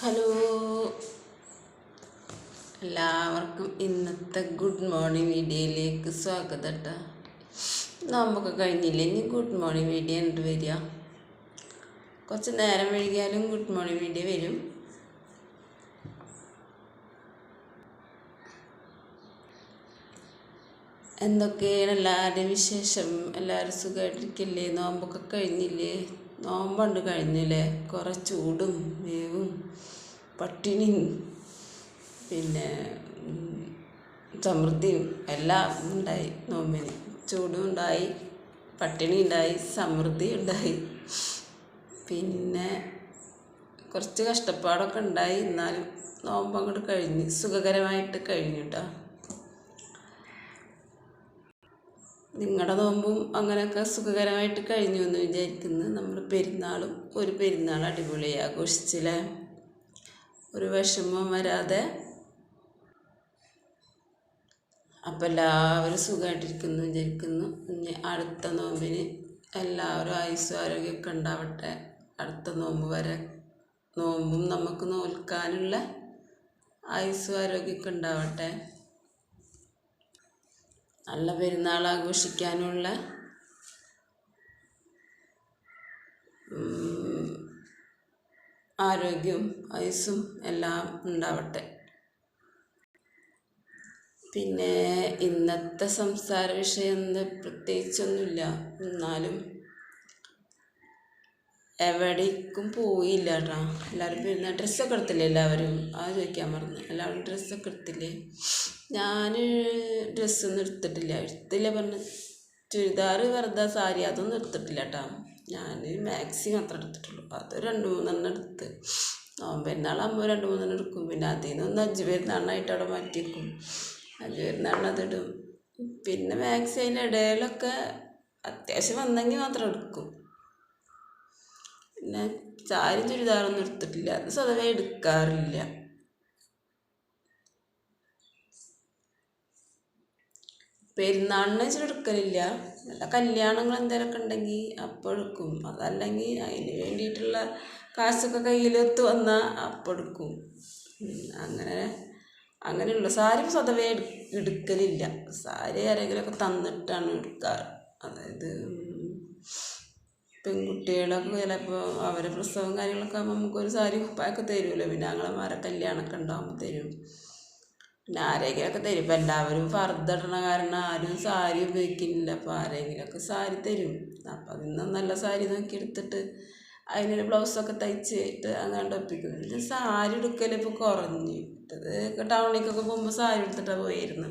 Hello. എല്ലാവർക്കും ഇന്നത്തെ good morning വീഡിയോയിലേക്ക് സ്വാഗതം കേട്ടോ നോമ്പൊക്കെ കഴിഞ്ഞില്ലേ? ഇനി ഗുഡ് മോർണിംഗ് വീഡിയോ ഉണ്ട് വരിക. കുറച്ച് നേരം വൈകിയാലും ഗുഡ് മോർണിംഗ് വീഡിയോ വരും. എന്തൊക്കെയാണ് എല്ലാവരുടെയും വിശേഷം? എല്ലാവരും സുഖമായിട്ടിരിക്കില്ലേ? നോമ്പൊക്കെ കഴിഞ്ഞില്ലേ? നോമ്പുണ്ട് കഴിഞ്ഞില്ലേ? കുറേ ചൂടും വേവും പട്ടിണിയും പിന്നെ സമൃദ്ധിയും എല്ലാം ഉണ്ടായി നോമ്പിന്. ചൂടും ഉണ്ടായി പട്ടിണി ഉണ്ടായി സമൃദ്ധി ഉണ്ടായി. പിന്നെ കുറച്ച് കഷ്ടപ്പാടൊക്കെ ഉണ്ടായി. എന്നാലും നോമ്പ് അങ്ങോട്ട് കഴിഞ്ഞ് സുഖകരമായിട്ട് കഴിഞ്ഞു കേട്ടോ നിങ്ങളുടെ നോമ്പും അങ്ങനെയൊക്കെ സുഖകരമായിട്ട് കഴിഞ്ഞു എന്ന് വിചാരിക്കുന്നു. നമ്മൾ പെരുന്നാളും ഒരു പെരുന്നാൾ അടിപൊളിയായി ആഘോഷിച്ചില്ലേ? ഒരു വിഷമം വരാതെ. അപ്പം എല്ലാവരും സുഖമായിട്ടിരിക്കുന്നു വിചാരിക്കുന്നു. ഇനി അടുത്ത നോമ്പിന് എല്ലാവരും ആയുസ്സും ആരോഗ്യമൊക്കെ ഉണ്ടാവട്ടെ. അടുത്ത നോമ്പ് വരെ. നോമ്പും നമുക്ക് നോൽക്കാനുള്ള ആയുസ്സും ആരോഗ്യമൊക്കെ ഉണ്ടാവട്ടെ. നല്ല പെരുന്നാൾ ആഘോഷിക്കാനുള്ള ആരോഗ്യവും ആയുസ്സും എല്ലാം ഉണ്ടാവട്ടെ. പിന്നെ ഇന്നത്തെ സംസാര വിഷയം പ്രത്യേകിച്ചൊന്നുമില്ല. എന്നാലും എവിടേക്കും പോയില്ല കേട്ടോ എല്ലാവരും പിന്നെ ഡ്രസ്സൊക്കെ എടുത്തില്ലേ എല്ലാവരും? അത് ചോദിക്കാൻ മറന്നു. എല്ലാവരും ഡ്രസ്സൊക്കെ എടുത്തില്ലേ? ഞാൻ ഡ്രസ്സൊന്നും എടുത്തിട്ടില്ല. എടുത്തില്ല പറഞ്ഞ്. ചുരിദാർ വെറുതെ സാരി അതൊന്നും എടുത്തിട്ടില്ല കേട്ടോ ഞാൻ മാക്സി മാത്രം എടുത്തിട്ടുള്ളൂ. അത് രണ്ട് മൂന്നെണ്ണം എടുത്ത്. പെരുന്നാളാകുമ്പോൾ രണ്ട് മൂന്നെണ്ണം എടുക്കും. പിന്നെ അതിൽ നിന്നൊന്ന് അഞ്ച് പെരുന്നാളിനായിട്ട് അവിടെ മാറ്റി വെക്കും അഞ്ച് പെരുന്നാളിന് അതിടും പിന്നെ മാക്സി അതിന്റെ ഇടയിലൊക്കെ അത്യാവശ്യം വന്നെങ്കിൽ മാത്രം എടുക്കും. പിന്നെ സാരി ചുരിദാറൊന്നും എടുത്തിട്ടില്ല. അത് സ്വതവേ എടുക്കാറില്ല. പെരുന്നാളിന് വെച്ചിട്ട് എടുക്കലില്ല. വല്ല കല്യാണങ്ങൾ എന്തെങ്കിലുമൊക്കെ ഉണ്ടെങ്കിൽ അപ്പോൾ എടുക്കും. അതല്ലെങ്കിൽ അതിന് വേണ്ടിയിട്ടുള്ള കാശൊക്കെ കയ്യിലൊത്ത് വന്നാൽ അപ്പോൾ എടുക്കും. അങ്ങനെ അങ്ങനെയുള്ള സാരി സ്വതവേ എടു- എടുക്കലില്ല. സാരി ആരെങ്കിലുമൊക്കെ തന്നിട്ടാണ് എടുക്കാറ്. അതായത് പെൺകുട്ടികളൊക്കെ ചിലപ്പോൾ അവരെ പ്രസവം കാര്യങ്ങളൊക്കെ ആകുമ്പോൾ നമുക്കൊരു സാരി കുപ്പായൊക്കെ തരുമല്ലോ പിന്നെ ഞങ്ങളെമാരെ കല്യാണമൊക്കെ ഉണ്ടാകുമ്പോൾ തരും. പിന്നെ ആരെങ്കിലുമൊക്കെ തരും. ഇപ്പം എല്ലാവരും ഫർദ ഇടണ കാരണം ആരും സാരി ഉപയോഗിക്കുന്നില്ല. അപ്പോൾ ആരെങ്കിലുമൊക്കെ സാരി തരും. അപ്പം അതിൽ നിന്ന് നല്ല സാരി നോക്കി എടുത്തിട്ട് അതിനൊരു ബ്ലൗസൊക്കെ തയ്ച്ചിട്ട് അങ്ങനെ ഒപ്പിക്കും. പിന്നെ സാരി എടുക്കൽ ഇപ്പോൾ കുറഞ്ഞു. ഇത് ടൗണിലേക്കൊക്കെ പോകുമ്പോൾ സാരി എടുത്തിട്ടാണ് പോയിരുന്നു.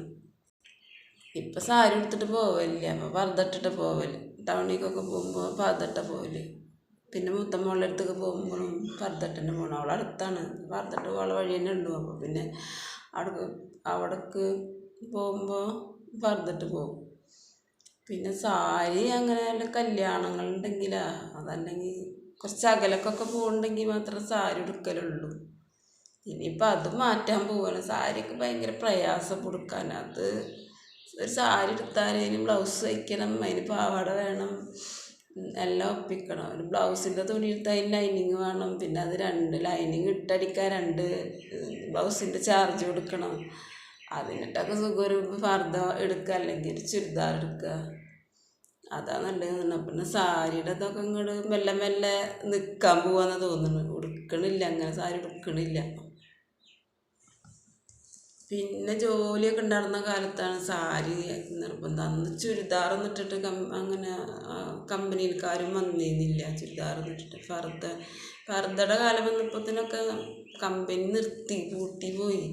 ഇപ്പം സാരി എടുത്തിട്ട് പോവല്ലേ അപ്പോൾ പർദ്ദ ഇട്ടിട്ട് പോവൽ ടൗണിലേക്കൊക്കെ പോകുമ്പോൾ പർദ്ദ ഇട്ട പിന്നെ പിന്നെ മുത്തമ്മളുടെ അടുത്തൊക്കെ പോകുമ്പോഴും പർദ്ദ ഇട്ടിട്ട് പോകണം അവളെ അടുത്താണ്. പർദ്ദ ഇട്ട് പോകാനുള്ള വഴി തന്നെ ഉള്ളൂ. അപ്പോൾ പിന്നെ അവിടെ അവിടേക്ക് പോകുമ്പോൾ പർദ്ദ പോകും. പിന്നെ സാരി അങ്ങനെ വല്ല കല്യാണങ്ങളുണ്ടെങ്കിലാ അതല്ലെങ്കിൽ കുറച്ച് അകലക്കൊക്കെ പോകുന്നുണ്ടെങ്കിൽ മാത്രം സാരി ഉടുക്കലുള്ളൂ. ഇനിയിപ്പോൾ അത് മാറ്റാൻ പോവാണ്. സാരിയൊക്കെ ഭയങ്കര പ്രയാസം കൊടുക്കാൻ അത് ഒരു സാരി എടുത്താൽ ബ്ലൗസ് തയ്ക്കണം അതിന് പാവാട വേണം എല്ലാം ഒപ്പിക്കണം. ഒരു ബ്ലൗസിന്റെ തുണി എടുത്താൽ അതിന് ലൈനിങ് വേണം പിന്നെ അത് രണ്ട് ലൈനിങ് ഇട്ടടിക്കാൻ രണ്ട് ബ്ലൗസിന്റെ ചാർജ് കൊടുക്കണം. അതിനിട്ടൊക്കെ സുഖം ഒരു ഫർദ എടുക്കുക അല്ലെങ്കിൽ ഒരു ചുരിദാർ എടുക്കുക അതാണ് നല്ലത്. പിന്നെ സാരിയുടെ ഇതൊക്കെ ഇങ്ങോട്ട് മെല്ലെ മെല്ലെ നിൽക്കാൻ പോവാന്ന് തോന്നുന്നു. ഉടുക്കണില്ല അങ്ങനെ സാരി ഉടുക്കണില്ല. പിന്നെ ജോലിയൊക്കെ ഉണ്ടായിരുന്ന കാലത്താണ് സാരി നിർബന്ധം. അന്ന് ചുരിദാറൊന്നും ഇട്ടിട്ട് കം അങ്ങനെ കമ്പനിയിൽക്കാരും വന്നിരുന്നില്ല. ചുരിദാറൊന്നും ഇട്ടിട്ട് ഫർദ ഫർദയുടെ കാലം വന്നപ്പോഴത്തേനൊക്കെ കമ്പനി നിർത്തി പൂട്ടി പോയി.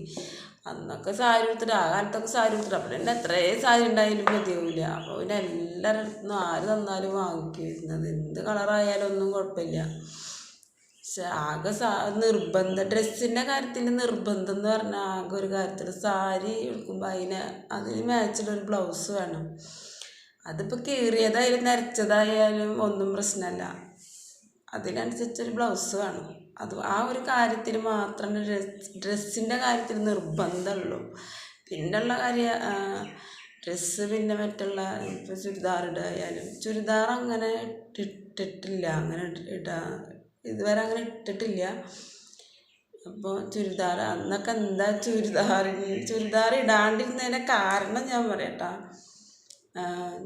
അന്നൊക്കെ സാരി എടുത്തിട്ട് ആ കാലത്തൊക്കെ സാരി എടുത്തിട്ട് അപ്പം പിന്നെ എത്രയും സാരി ഉണ്ടായാലും മതിയാവില്ല അപ്പോൾ പിന്നെ എല്ലാവരുടെ അടുത്തുനിന്നും ആര് തന്നാലും വാങ്ങിക്കുമായിരുന്നത് എന്ത് കളറായാലും ഒന്നും കുഴപ്പമില്ല. പക്ഷെ ആകെ സാ നിർബന്ധം ഡ്രസ്സിന്റെ കാര്യത്തിൽ നിർബന്ധം എന്ന് പറഞ്ഞാൽ ആകെ ഒരു കാര്യത്തിൽ സാരി എടുക്കുമ്പോൾ അതിന് അതിന് മാച്ചിലൊരു ബ്ലൗസ് വേണം. അതിപ്പോൾ കീറിയതായാലും നരച്ചതായാലും ഒന്നും പ്രശ്നമല്ല അതിനനുസരിച്ചൊരു ബ്ലൗസ് വേണം. അത് ആ ഒരു കാര്യത്തിൽ മാത്രമേ ഡ്രസ് ഡ്രസ്സിന്റെ കാര്യത്തിൽ നിർബന്ധമുള്ളൂ. പിന്നെയുള്ള കാര്യം ഡ്രസ്സ് പിന്നെ മറ്റുള്ള ഇപ്പോൾ ചുരിദാർ ഇടായാലും ചുരിദാർ അങ്ങനെ ഇട്ടിട്ടില്ല അങ്ങനെ ഇടാ ഇതുവരെ അങ്ങനെ ഇട്ടിട്ടില്ല. അപ്പോൾ ചുരിദാർ അന്നൊക്കെ എന്താ ചുരിദാർ? ചുരിദാർ ഇടാണ്ടിരുന്നതിന്റെ കാരണം ഞാൻ പറയട്ടാ.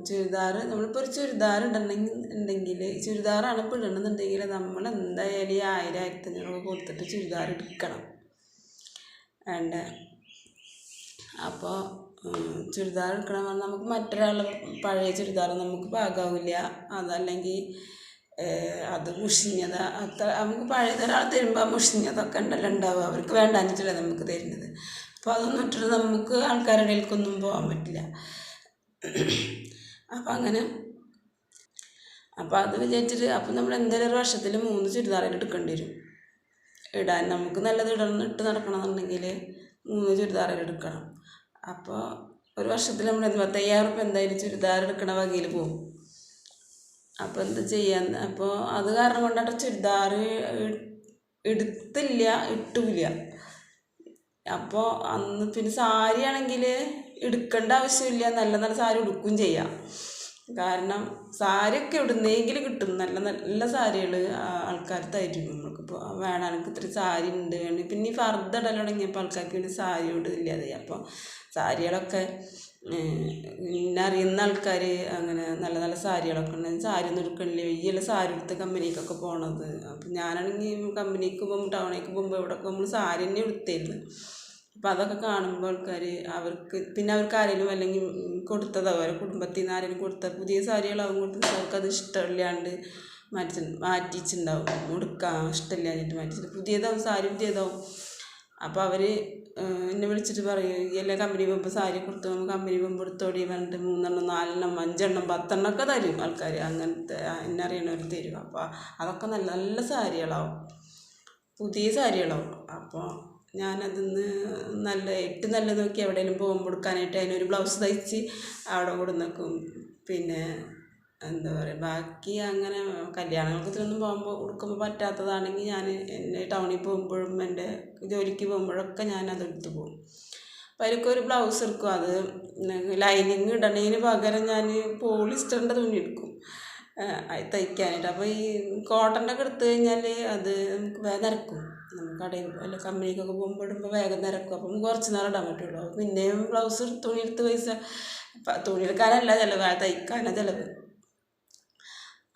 ചുരിദാർ നമ്മളിപ്പോൾ ഒരു ചുരിദാർ ഇടണമെങ്കിൽ ഉണ്ടെങ്കിൽ ചുരിദാറാണ് ഇപ്പോൾ ഇടണമെന്നുണ്ടെങ്കിൽ നമ്മൾ എന്തായാലും ഈ ആയിരം ആയിരത്തി അഞ്ഞൂറ് കൊടുത്തിട്ട് ചുരിദാർ എടുക്കണം വേണ്ട? അപ്പോൾ ചുരിദാർ എടുക്കണം പറഞ്ഞാൽ നമുക്ക് മറ്റൊരാളുടെ പഴയ ചുരിദാർ നമുക്ക് പാകാവില്ല. അതല്ലെങ്കിൽ അത് മുഷിഞ്ഞത്. അത്ര നമുക്ക് പഴയതൊരാൾ തരുമ്പോൾ മുഷിഞ്ഞതൊക്കെ ഉണ്ടല്ലോ ഉണ്ടാവുക. അവർക്ക് വേണ്ടാഞ്ഞിട്ടല്ല നമുക്ക് തരുന്നത്. അപ്പോൾ അതൊന്നും ഇട്ടിട്ട് നമുക്ക് ആൾക്കാരുടെ ഇടയിലേക്കൊന്നും പോകാൻ പറ്റില്ല. അപ്പം അങ്ങനെ. അപ്പോൾ അത് വിചാരിച്ചിട്ട് അപ്പം നമ്മൾ എന്തായാലും ഒരു വർഷത്തിൽ മൂന്ന് ചുരിദാറിൽ എടുക്കേണ്ടി വരും. ഇടാൻ നമുക്ക് നല്ലത് ഇടണം ഇട്ട് നടക്കണമെന്നുണ്ടെങ്കിൽ മൂന്ന് ചുരിദാറിൽ എടുക്കണം. അപ്പോൾ ഒരു വർഷത്തിൽ നമ്മൾ എന്ത് പത്തയ്യായിരം റുപ്യ എന്തായാലും ചുരിദാർ എടുക്കണ വകയിൽ പോകും. അപ്പോൾ എന്ത് ചെയ്യാൻ? അപ്പോൾ അത് കാരണം കൊണ്ടാണ് ചുരിദാർ എടുത്തില്ല ഇട്ടില്ല അപ്പോൾ അന്ന് പിന്നെ സാരി ആണെങ്കിൽ എടുക്കേണ്ട ആവശ്യമില്ല. നല്ല നല്ല സാരി ഉടുക്കുകയും ചെയ്യാം. കാരണം സാരിയൊക്കെ എവിടുന്നെങ്കിലും കിട്ടും. നല്ല നല്ല സാരികൾ ആൾക്കാർ തരും നമുക്കിപ്പോൾ വേണം എനിക്ക് ഇത്തിരി സാരി ഉണ്ട് പിന്നെ ഈ ഫർദ്ദ ഇടൽ തുടങ്ങിയപ്പോൾ ആൾക്കാർക്ക് വേണ്ടി സാരിയോട് ഇല്ലാതെ അപ്പോൾ സാരികളൊക്കെ പിന്നെ അറിയുന്ന ആൾക്കാർ അങ്ങനെ നല്ല നല്ല സാരികളൊക്കെ ഉണ്ട്. സാരി ഒന്നും എടുക്കണില്ല. വലിയ സാരി എടുത്ത് കമ്പനിക്കൊക്കെ പോണത്. അപ്പം ഞാനാണെങ്കിൽ കമ്പനിക്ക് പോകുമ്പോൾ ടൗണിലേക്ക് പോകുമ്പോൾ ഇവിടെ നമ്മൾ സാരി തന്നെ എടുത്തിരുന്നു അപ്പം അതൊക്കെ കാണുമ്പോൾ ആൾക്കാർ അവർക്ക് പിന്നെ അവർക്ക് ആരെങ്കിലും അല്ലെങ്കിൽ കൊടുത്തത് അവരെ കുടുംബത്തിൽ നിന്ന് ആരെങ്കിലും കൊടുത്ത പുതിയ സാരികളാവും കൊടുത്തത് അവർക്കത് ഇഷ്ടമില്ലാണ്ട് മാറ്റി മാറ്റിച്ചിട്ടുണ്ടാവും ഉടുക്കാൻ ഇഷ്ടമില്ലാഞ്ഞിട്ട് മാറ്റിച്ചിട്ട് പുതിയതാവും സാരി പുതിയതാവും. അപ്പോൾ അവർ എന്നെ വിളിച്ചിട്ട് പറയും എല്ലാ കമ്പനി പോകുമ്പോൾ സാരി കൊടുത്തു കമ്പനി പോകുമ്പോൾ എടുത്തോടി പറഞ്ഞിട്ട് മൂന്നെണ്ണം നാലെണ്ണം അഞ്ചെണ്ണം പത്തെണ്ണം ഒക്കെ തരും ആൾക്കാർ അങ്ങനത്തെ എന്നെ അറിയണവർ തരും. അപ്പോൾ അതൊക്കെ നല്ല നല്ല സാരികളാവും. പുതിയ സാരികളാവും. അപ്പോൾ ഞാനതിന്ന് നല്ല ഏറ്റവും നല്ല നോക്കി എവിടെയെങ്കിലും പോകുമ്പോൾ എടുക്കാനായിട്ട് അതിനൊരു ബ്ലൗസ് തയ്ച്ച് അവിടെ കൊടുന്നേക്കും പിന്നെ എന്താ പറയുക ബാക്കി അങ്ങനെ കല്യാണങ്ങൾക്കൊന്നും പോകുമ്പോൾ ഉടുക്കുമ്പോൾ പറ്റാത്തതാണെങ്കിൽ ഞാൻ എന്റെ ടൗണിൽ പോകുമ്പോഴും എന്റെ ജോലിക്ക് പോകുമ്പോഴൊക്കെ ഞാൻ അതെടുത്ത് പോകും. അപ്പോൾ അതിലൊക്കെ ഒരു ബ്ലൗസ് എടുക്കും. അത് ലൈനിങ് ഇടണതിന് പകരം ഞാൻ പോളിസ്റ്ററിന്റെ തുണി എടുക്കും. തയ്ക്കാനായിട്ട്. അപ്പോൾ ഈ കോട്ടന്റെ ഒക്കെ എടുത്തു കഴിഞ്ഞാൽ അത് നമുക്ക് വേഗം നിരക്കും. നമുക്ക് കടയിൽ അല്ല കമ്പനിക്കൊക്കെ പോകുമ്പോൾ ഇടുമ്പോൾ വേഗം നിരക്കും. അപ്പം കുറച്ച് നേരം ഇടാൻ പറ്റുള്ളൂ. പിന്നെയും ബ്ലൗസ് തുണി എടുത്ത് പൈസ തുണി എടുക്കാനല്ല ചിലവ്. തയ്ക്കാനാണ് ചിലവ്.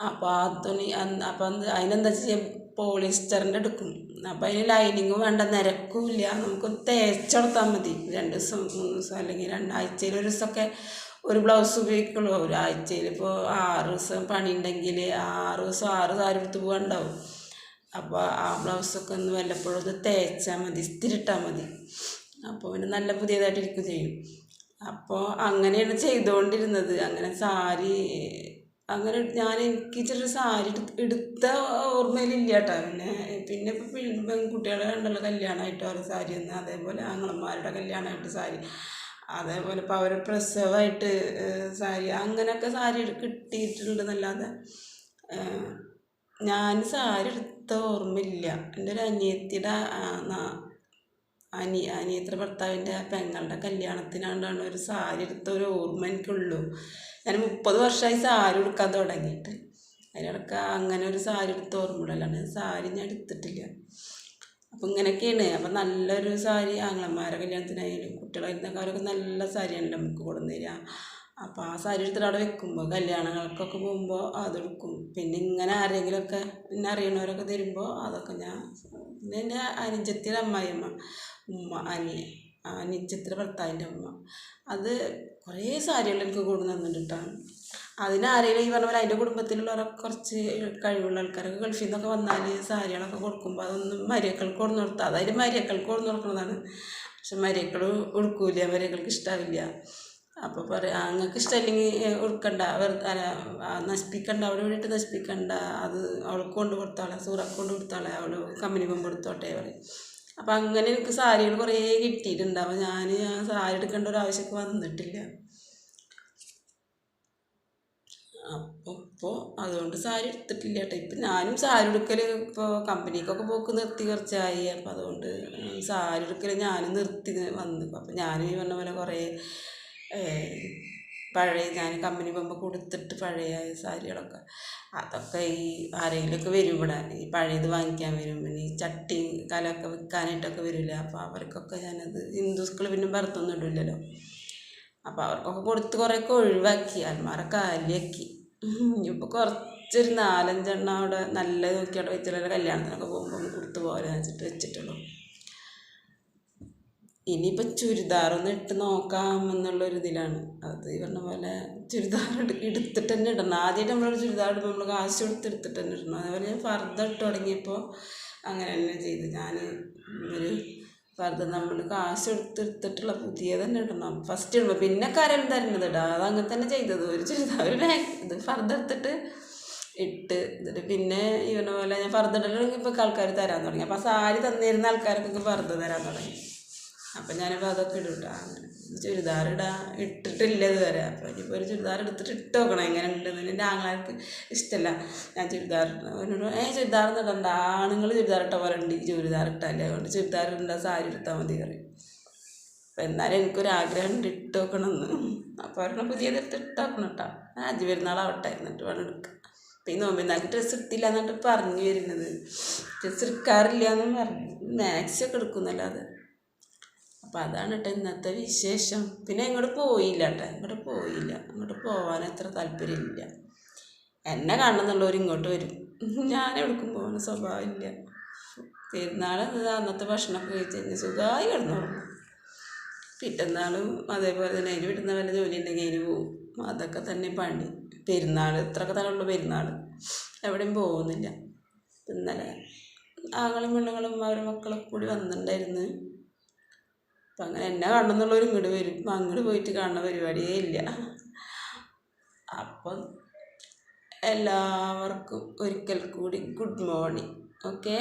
അപ്പോൾ ആ തുണി അപ്പം അതിനെന്താ ചെയ്യുക പോളിസ്റ്ററിന്റെ എടുക്കും. അപ്പോൾ അതിന് ലൈനിങ് വേണ്ട നിരക്കില്ല. നമുക്ക് തേച്ചെടുത്താൽ മതി. രണ്ട് ദിവസം മൂന്ന് ദിവസം അല്ലെങ്കിൽ രണ്ടാഴ്ചയിൽ ഒരു ദിവസമൊക്കെ ഒരു ബ്ലൗസ് ഉപയോഗിക്കുള്ളൂ. ഒരാഴ്ചയിൽ ഇപ്പോൾ ആറ് ദിവസം പണി ഉണ്ടെങ്കിൽ ആറ് ദിവസം ആറ് സാരി എടുത്ത് പോകണ്ടാവും അപ്പോൾ ആ ബ്ലൗസൊക്കെ ഒന്ന് വല്ലപ്പോഴും ഒന്ന് തേച്ചാൽ മതി. സ്ഥിരിട്ടാൽ മതി. അപ്പോൾ പിന്നെ നല്ല പുതിയതായിട്ട് ഇരിക്കും ചെയ്യും. അപ്പോൾ അങ്ങനെയാണ് ചെയ്തുകൊണ്ടിരുന്നത്. അങ്ങനെ സാരി അങ്ങനെ ഞാൻ എനിക്ക് സാരി എടുത്ത ഓർമ്മയിലില്ല കേട്ടോ പിന്നെ പിന്നെ ഇപ്പോൾ പെൺകുട്ടികളെ ഉണ്ടല്ലോ കല്യാണമായിട്ട് ഓരോ സാരി എന്ന് അതേപോലെ ആങ്ങളന്മാരുടെ കല്യാണമായിട്ട് സാരി. അതേപോലെ ഇപ്പോൾ അവരെ പ്രസവമായിട്ട് സാരി. അങ്ങനെയൊക്കെ സാരി കിട്ടിയിട്ടുണ്ട് കിട്ടിയിട്ടുണ്ടെന്നല്ലാതെ ഞാൻ സാരി എടുത്ത ഓർമ്മയില്ല. എന്റെ ഒരു അനിയത്തിയുടെ അനി അനിയത്തിയുടെ ഭർത്താവിന്റെ പെങ്ങളുടെ കല്യാണത്തിനാണ്ടാണ് ഒരു സാരി എടുത്ത ഒരു ഓർമ്മ എനിക്കുള്ളൂ. ഞാൻ മുപ്പത് വർഷമായി സാരി ഉടുക്കാൻ തുടങ്ങിയിട്ട്. അതിനിടയ്ക്ക് അങ്ങനെ ഒരു സാരി എടുത്ത ഓർമ്മയിലാണ് സാരി ഞാൻ എടുത്തിട്ടില്ല. അപ്പം ഇങ്ങനെയൊക്കെയാണ്. അപ്പം നല്ലൊരു സാരി ആങ്ങളന്മാരെ കല്യാണത്തിനായാലും കുട്ടികളായിരുന്ന അവരൊക്കെ നല്ല സാരിയാണല്ലോ നമുക്ക് കൊടുന്നു തരിക. അപ്പോൾ ആ സാരി എടുത്തിട്ട് അവിടെ വെക്കുമ്പോൾ കല്യാണങ്ങൾക്കൊക്കെ പോകുമ്പോൾ അതെടുക്കും. പിന്നെ ഇങ്ങനെ ആരെങ്കിലുമൊക്കെ എന്നെ അറിയണവരൊക്കെ തരുമ്പോൾ അതൊക്കെ ഞാൻ പിന്നെ എന്റെ അനുജത്തിയുടെ അമ്മായിയമ്മ ഉമ്മ അനി അനുജത്തിയുടെ ഭർത്താവിന്റെ അമ്മ അത് കുറേ സാരികൾ എനിക്ക് കൊണ്ടു തന്നിട്ടാണ് അതിനാരെങ്കിലും ഈ പറഞ്ഞ പോലെ അതിന്റെ കുടുംബത്തിലുള്ളവരൊക്കെ കുറച്ച് കഴിവുള്ള ആൾക്കാരൊക്കെ ഗൾഫിൽ നിന്നൊക്കെ വന്നാൽ സാരികളൊക്കെ കൊടുക്കുമ്പോൾ അതൊന്നും മരിയക്കൾക്ക് കൊടുന്ന് കൊടുത്താൽ അതായത് മരിയക്കൾക്ക് കൊടുന്ന് കൊടുക്കുന്നതാണ് പക്ഷെ മരിയക്കൾ ഉടുക്കൂല മരിയക്കൾക്ക് ഇഷ്ടമാവില്ല അപ്പോൾ പറയാം നിങ്ങൾക്ക് ഇഷ്ടമല്ലെങ്കിൽ ഉടുക്കണ്ട വെറുതെ നശിപ്പിക്കണ്ട അവിടെ വേണ്ടിയിട്ട് നശിപ്പിക്കണ്ട അത് അവൾക്ക് കൊണ്ട് കൊടുത്താളെ സൂറക്ക് കൊണ്ട് കൊടുത്താളെ അവൾ കമ്പനി പോകുമ്പോൾ കൊടുത്തോട്ടെ പറയും. അപ്പം അങ്ങനെ എനിക്ക് സാരികൾ കുറേ കിട്ടിയിട്ടുണ്ട്. അപ്പോൾ ഞാൻ സാരി എടുക്കേണ്ട ഒരു ആവശ്യമൊക്കെ വന്നിട്ടില്ല. അപ്പോൾ ഇപ്പോൾ അതുകൊണ്ട് സാരി എടുത്തിട്ടില്ല കേട്ടോ. ഇപ്പം ഞാനും സാരി എടുക്കൽ ഇപ്പോൾ കമ്പനിക്കൊക്കെ പോക്ക് നിർത്തി കുറച്ചായി. അപ്പം അതുകൊണ്ട് സാരി എടുക്കൽ ഞാനും നിർത്തി വന്നു. അപ്പം ഞാനും ഈ പറഞ്ഞ പോലെ കുറേ പഴയ ഞാൻ കമ്പനി പോകുമ്പോൾ കൊടുത്തിട്ട് പഴയ സാരികളൊക്കെ. അതൊക്കെ ഈ ആരെങ്കിലുമൊക്കെ വരും ഇവിടെ. ഈ പഴയത് വാങ്ങിക്കാൻ വരും. പിന്നെ ഈ ചട്ടി കലമൊക്കെ വിൽക്കാനായിട്ടൊക്കെ വരില്ല? അപ്പോൾ അവർക്കൊക്കെ ഞാനത് ഹിന്ദുക്കൾ പിന്നെ ഭരത്തൊന്നും ഇടില്ലല്ലോ. അപ്പോൾ അവർക്കൊക്കെ കൊടുത്ത് കുറേയൊക്കെ ഒഴിവാക്കി. അൽമാറ കാലിയാക്കി. ഇപ്പോൾ കുറച്ചൊരു നാലഞ്ചെണ്ണം അവിടെ നല്ല നോക്കി അവിടെ വെച്ചിട്ടുള്ള കല്യാണത്തിനൊക്കെ പോകുമ്പോൾ കൊടുത്ത് പോരാന്ന് വെച്ചിട്ട് വെച്ചിട്ടുള്ളൂ. ഇനിയിപ്പോൾ ചുരിദാറൊന്ന് ഇട്ട് നോക്കാം എന്നുള്ളൊരു ഇതിലാണ് അത് ഈ പറഞ്ഞ പോലെ ചുരിദാർ എടു എടുത്തിട്ട് തന്നെ ഇടണം. ആദ്യമായിട്ട് നമ്മളൊരു ചുരിദാർ ഇടുമ്പോൾ നമ്മൾ കാശ് കൊടുത്ത് എടുത്തിട്ട് തന്നെ ഇടണം. അതേപോലെ ഞാൻ ഫർദ ഇട്ട് തുടങ്ങിയപ്പോൾ അങ്ങനെ തന്നെ ചെയ്തു. ഞാൻ ഒരു ഫർദ നമ്മൾ കാശ് കൊടുത്ത് എടുത്തിട്ടുള്ള പുതിയ തന്നെ ഇടണം. ഫസ്റ്റ് ഇടുമ്പോൾ പിന്നെ കരം തരുന്നത് ഇടാം. അത് അങ്ങനെ തന്നെ ചെയ്തത്. ഒരു ചുരിദാർ ഇത് ഫർദ എടുത്തിട്ട് ഇട്ട് എന്നിട്ട് പിന്നെ ഇവനെ പോലെ ഞാൻ ഫർദ ഇടൽ ഇപ്പോൾ ആൾക്കാർ തരാൻ തുടങ്ങി. അപ്പോൾ സാരി തന്നിരുന്ന ആൾക്കാർക്കൊക്കെ ഫർദ തരാൻ തുടങ്ങി. അപ്പം ഞാനിപ്പോൾ അതൊക്കെ ഇടും കേട്ടോ അങ്ങനെ ചുരിദാർ ഇടാൻ ഇട്ടിട്ടില്ല ഇതുവരെ. അപ്പോൾ ഇനിയിപ്പോൾ ഒരു ചുരിദാർ എടുത്തിട്ട് ഇട്ട് നോക്കണം. എങ്ങനെ ഉണ്ടെന്ന് എന്റെ ആങ്ങളാർക്ക് ഇഷ്ടമല്ല ഞാൻ ചുരിദാർ അവനോട് ഏ ചുരിദാർ ഇടണ്ട. ആണുങ്ങൾ ചുരിദാർ ഇട്ട പോലെ ഉണ്ട്. ചുരിദാർ ഇട്ടല്ലേ അതുകൊണ്ട് ചുരിദാർ ഇടണ്ട സാരി എടുത്താൽ മതി പറയും. അപ്പം എന്നാലും എനിക്കൊരാഗ്രഹം ഉണ്ട് ഇട്ട് നോക്കണമെന്ന് അപ്പോൾ അവരുടെ പുതിയത് എടുത്ത് ഇട്ട് നോക്കണം കേട്ടോ. ആദ്യം പെരുന്നാളാവട്ടെ എന്നിട്ട് വേണം എടുക്കാം അപ്പം ഈ നോമ്പിന്നാൾക്ക് ഡ്രസ്സ് എടുത്തില്ല എന്നിട്ട് പറഞ്ഞു വരുന്നത്. ഡ്രസ്സ് എടുക്കാറില്ല എന്നും പറഞ്ഞു. മാക്സി ഒക്കെ എടുക്കുന്നല്ലാതെ അപ്പം അതാണ് കേട്ടോ ഇന്നത്തെ വിശേഷം. പിന്നെ ഇങ്ങോട്ട് പോയില്ല കേട്ടോ ഇങ്ങോട്ട് പോയില്ല. ഇങ്ങോട്ട് പോകാൻ അത്ര താല്പര്യമില്ല എന്നെ കാണുന്നുള്ളവർ ഇങ്ങോട്ട് വരും. ഞാൻ എവിടേക്കും പോകുന്ന സ്വഭാവമില്ല. പെരുന്നാൾ അന്നത്തെ ഭക്ഷണമൊക്കെ കഴിച്ച് കഴിഞ്ഞാൽ സുഖമായി കിടന്നുറങ്ങും പിറ്റന്നാളും അതേപോലെ തന്നെ അതിന് വിടുന്ന വല്ല ജോലി ഉണ്ടെങ്കിൽ അതിന് പോവും. അതൊക്കെ തന്നെ പണി. പെരുന്നാൾ ഇത്രയൊക്കെ തന്നെ ഉള്ളു പെരുന്നാൾ എവിടെയും പോകുന്നില്ല. ഇന്നലെ ആങ്ങളും പെണ്ണുങ്ങളും അവരുടെ മക്കളൊക്കെ കൂടി വന്നിട്ടുണ്ടായിരുന്നു. അപ്പം അങ്ങനെ എന്നെ കാണണമെന്നുള്ളവർ ഇങ്ങോട്ട് വരും. അങ്ങോട്ട് പോയിട്ട് കാണുന്ന പരിപാടിയേ ഇല്ല. അപ്പം എല്ലാവർക്കും ഒരിക്കൽ കൂടി ഗുഡ് മോർണിംഗ്. ഓക്കെ?